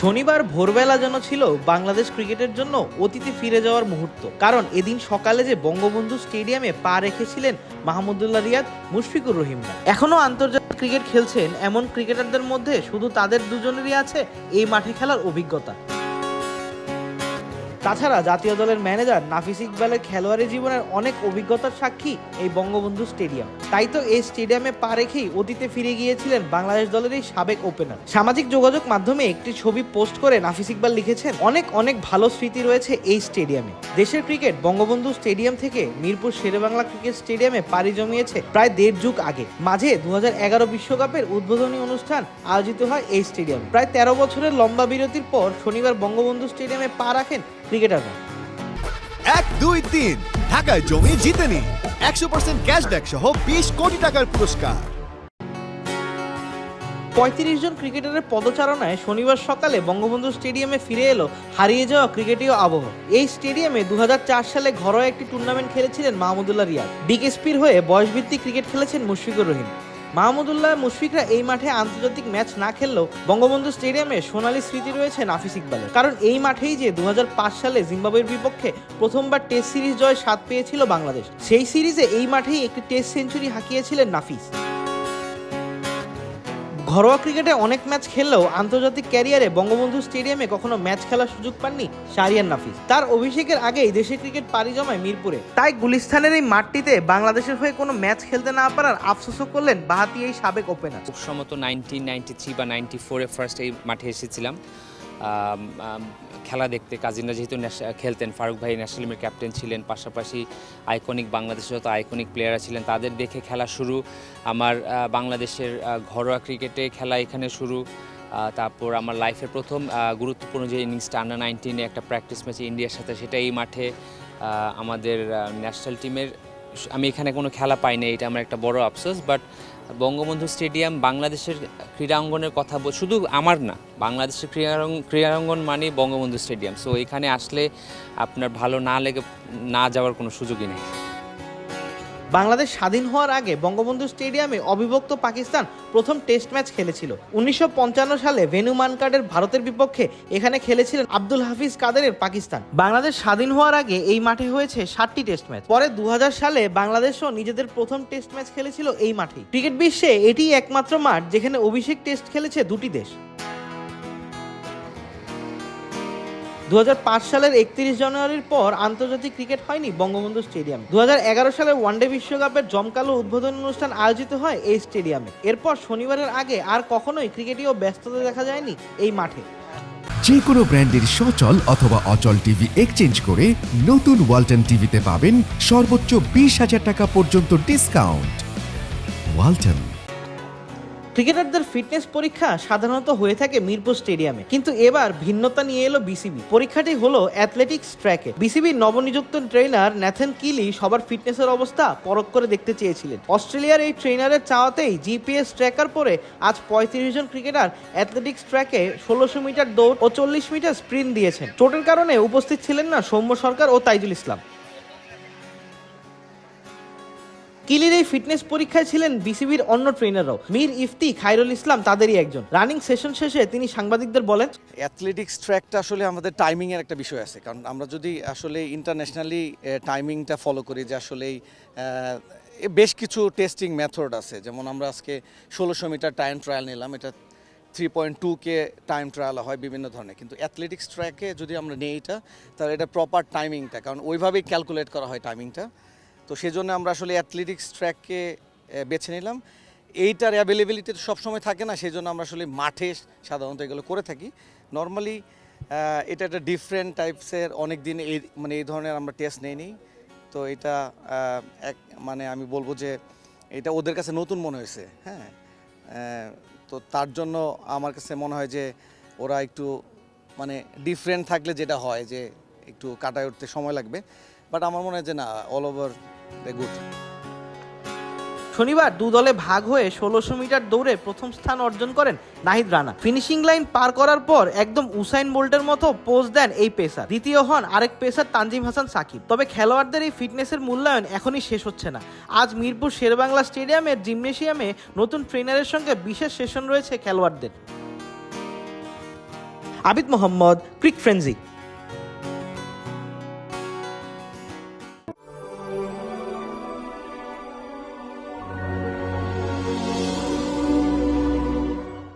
শনিবার ভোরবেলা যেন ছিল বাংলাদেশ ক্রিকেটের জন্য অতীতে ফিরে যাওয়ার মুহূর্ত। কারণ এদিন সকালে যে বঙ্গবন্ধু স্টেডিয়ামে পা রেখেছিলেন মাহমুদুল্লাহ রিয়াদ, মুশফিকুর রহিমরা এখনও আন্তর্জাতিক ক্রিকেট খেলছেন এমন ক্রিকেটারদের মধ্যে শুধু তাদের দুজনেরই আছে এই মাঠে খেলার অভিজ্ঞতা। তাছাড়া জাতীয় দলের ম্যানেজার নাফিস ইকবালের খেলোয়াড়ি জীবনের অনেক অভিজ্ঞতার সাক্ষী এই বঙ্গবন্ধু স্টেডিয়াম। তাই তো এই স্টেডিয়ামে পা রেখেই অতীতে ফিরে গিয়েছিলেন বাংলাদেশ দলের এই সাবেক ওপেনার সামাজিক যোগাযোগ মাধ্যমে একটি ছবি পোস্ট করে নাফিস ইকবাল লিখেছেন, অনেক অনেক ভালো স্মৃতি রয়েছে এই স্টেডিয়ামে। দেশের ক্রিকেট বঙ্গবন্ধু স্টেডিয়াম থেকে মিরপুর শেরেবাংলা ক্রিকেট স্টেডিয়ামে পাড়ি জমিয়েছে প্রায় দেড় যুগ আগে। মাঝে দু বিশ্বকাপের উদ্বোধনী অনুষ্ঠান আয়োজিত হয় এই স্টেডিয়াম। প্রায় তেরো বছরের লম্বা বিরতির পর শনিবার বঙ্গবন্ধু স্টেডিয়ামে পা রাখেন ক্রিকেটাররা এক দুই তিন। ঢাকায় জমি জিতে নিন একশো পার্সেন্ট ক্যাশব্যাক সহ বিশ কোটি টাকার পুরস্কার। পঁয়ত্রিশ জন ক্রিকেটারের পদচারণায় শনিবার সকালে বঙ্গবন্ধু স্টেডিয়ামে ফিরে এলো হারিয়ে যাওয়া ক্রিকেটীয় আবহ। এই স্টেডিয়ামে দু হাজার চার সালে ঘরোয়া একটি টুর্নামেন্ট খেলেছিলেন মাহমুদুল্লাহ রিয়াদ। ডিকেএসপির হয়ে বয়সভিত্তিক ক্রিকেট খেলেছেন মুশফিকুর রহিম। মাহমুদুল্লাহ মুশফিকরা এই মাঠে আন্তর্জাতিক ম্যাচ না খেললেও বঙ্গবন্ধু স্টেডিয়ামে সোনালী স্মৃতি রয়েছে নাফিস ইকবালের। কারণ এই মাঠেই যে দু হাজার পাঁচ সালে জিম্বাবুয়ের বিপক্ষে প্রথমবার টেস্ট সিরিজ জয় স্বাদ পেয়েছিল বাংলাদেশ। সেই সিরিজে এই মাঠেই একটি টেস্ট সেঞ্চুরি হাঁকিয়েছিলেন নাফিস। ঘরোয়া ক্রিকেটে অনেক ম্যাচ খেললেও আন্তর্জাতিক ক্যারিয়ারে বঙ্গবন্ধু স্টেডিয়ামে কখনো ম্যাচ খেলার সুযোগ পাননি শারিয়ান নাফিস। তার অভিষেকের আগেই দেশে ক্রিকেট পাড়ি জমায় মিরপুরে। তাই গুলিস্তানের এই মাঠটিতে বাংলাদেশের হয়ে কোনো ম্যাচ খেলতে না পারার আফসোসও করলেন বাহাতি এই সাবেক ওপেনার সম্ভবত নাইনটিন নাইনটি থ্রি বা নাইনটি ফোরে ফার্স্ট এই মাঠে এসেছিলাম। খেলা দেখতে। কাজিনরা যেহেতু খেলতেন, ফারুক ভাই ন্যাশনাল টিমের ক্যাপ্টেন ছিলেন, পাশাপাশি আইকনিক বাংলাদেশের যত আইকনিক প্লেয়াররা ছিলেন, তাদের দেখে খেলা শুরু। আমার বাংলাদেশের ঘরোয়া ক্রিকেটে খেলা এখানে শুরু। তারপর আমার লাইফের প্রথম গুরুত্বপূর্ণ যে ইনিংসটা আন্ডার নাইনটিনে একটা প্র্যাকটিস ম্যাচে ইন্ডিয়ার সাথে, সেটা এই মাঠে আমাদের ন্যাশনাল টিমের আমি এখানে কোনো খেলা পাইনি, এটা আমার একটা বড় আফসোস বাট বঙ্গবন্ধু স্টেডিয়াম বাংলাদেশের ক্রীড়াঙ্গনের কথা বল শুধু আমার না, বাংলাদেশের ক্রীড়াঙ্গন ক্রীড়াঙ্গন মানে বঙ্গবন্ধু স্টেডিয়াম। সো এখানে আসলে আপনার ভালো না লেগে না যাওয়ার কোনো সুযোগই নেই। বাংলাদেশ স্বাধীন হওয়ার আগে বঙ্গবন্ধু স্টেডিয়ামে অবিভক্ত পাকিস্তান প্রথম টেস্ট ম্যাচ খেলেছিল। উনিশশো পঞ্চান্ন সালে ভেনু মানকার্ডের ভারতের বিপক্ষে এখানে খেলেছিলেন আব্দুল হাফিজ কাদেরের পাকিস্তান। বাংলাদেশ স্বাধীন হওয়ার আগে এই মাঠে হয়েছে ষাটটি টেস্ট ম্যাচ। পরে দু হাজার সালে বাংলাদেশও নিজেদের প্রথম টেস্ট ম্যাচ খেলেছিল এই মাঠে ক্রিকেট বিশ্বে এটিই একমাত্র মাঠ যেখানে অভিষেক টেস্ট খেলেছে দুটি দেশ। দু হাজার পাঁচ সালের একত্রিশ জানুয়ারির পর আন্তর্জাতিক ক্রিকেট হয়নি বঙ্গবন্ধু স্টেডিয়াম। দু হাজার এগারো সালে ওয়ানডে বিশ্বকাপের জমকালো উদ্বোধনী অনুষ্ঠান আয়োজিত হয় এই স্টেডিয়ামে। এরপর শনিবারের আগে আর কখনোই ক্রিকেটীয় ব্যস্ততা দেখা যায়নি এই মাঠে। যে কোনো ব্র্যান্ডের সচল অথবা অচল টিভি এক্সচেঞ্জ করে নতুন ওয়ালটন টিভিতে পাবেন সর্বোচ্চ বিশ হাজার টাকা পর্যন্ত ডিসকাউন্ট। ওয়ালটন। ক্রিকেটারদের ফিটনেস পরীক্ষা সাধারণত হয়ে থাকে মিরপুর স্টেডিয়ামে। কিন্তু এবার ভিন্নতা নিয়ে এলো বিসিবি। পরীক্ষাটি হলো অ্যাথলেটিক্স ট্র্যাকে বিসিবির নবনিযুক্ত ট্রেনার ন্যাথন কিলি সবার ফিটনেসের অবস্থা পরখ করে দেখতে চেয়েছিলেন। অস্ট্রেলিয়ার এই ট্রেনারের চাওয়াতেই জিপিএস ট্র্যাকার পরে আজ পঁয়ত্রিশ জন ক্রিকেটার অ্যাথলেটিক্স ট্র্যাকে ষোলোশো মিটার দৌড় ও চল্লিশ মিটার স্প্রিন্ট দিয়েছেন। চোটের কারণে উপস্থিত ছিলেন না সৌম্য সরকার ও তাইজুল ইসলাম। কিলির এই ফিটনেস পরীক্ষায় ছিলেন বিসিবির অন্য ট্রেনাররাও। মীর ইফতি খাইরুল ইসলাম তাদেরই একজন। রানিং সেশন শেষে তিনি সাংবাদিকদের বলেন, অ্যাথলেটিক্স ট্র্যাকটা আসলে আমাদের টাইমিংয়ের একটা বিষয় আছে। কারণ আমরা যদি আসলে ইন্টারন্যাশনালি টাইমিংটা ফলো করি যে আসলে বেশ কিছু টেস্টিং মেথড আছে। যেমন আমরা আজকে ষোলোশো মিটার টাইম ট্রায়াল নিলাম। এটা three point two K time trial হয় বিভিন্ন ধরনের। কিন্তু অ্যাথলেটিক্স ট্র্যাকে যদি আমরা নিই এটা, তাহলে এটা প্রপার টাইমিংটা কারণ ওইভাবেই ক্যালকুলেট করা হয় টাইমিংটা তো সেজন্য আমরা আসলে অ্যাথলেটিক্স ট্র্যাককে বেছে নিলাম। এইটার অ্যাভেলেবিলিটি তো সবসময় থাকে না সেই জন্য আমরা আসলে মাঠে সাধারণত এগুলো করে থাকি। নর্মালি এটা একটা ডিফারেন্ট টাইপসের অনেক দিন এই মানে এই ধরনের আমরা টেস্ট নেই তো এটা এক মানে আমি বলব যে এটা ওদের কাছে নতুন মনে হয়েছে হ্যাঁ? তো তার জন্য আমার কাছে মনে হয় যে ওরা একটু মানে ডিফারেন্ট থাকলে যেটা হয় যে একটু কাটায় উঠতে সময় লাগবে। বাট আমার মনে হয় যে না অল ওভার দ্য গুড শনিবার দু দলে ভাগ হয়ে ষোলোশো মিটার দৌড়ে প্রথম স্থান অর্জন করেন নাহিদ রানা। ফিনিশিং লাইন পার করার পর একদম উসাইন বোল্টের মতো পোজ দেন এই পেসার। দ্বিতীয় হন আরেক পেসার তানজিম হাসান সাকিব। তবে খেলোয়াড়দের এই ফিটনেসের মূল্যায়ন এখনই শেষ হচ্ছে না। আজ মিরপুর শেরবাংলা স্টেডিয়ামের জিমনেশিয়ামে নতুন ট্রেনারের সঙ্গে বিশেষ সেশন রয়েছে খেলোয়াড়দের। আবিদ মোহাম্মদ, ক্রিক ফ্রেন্সি।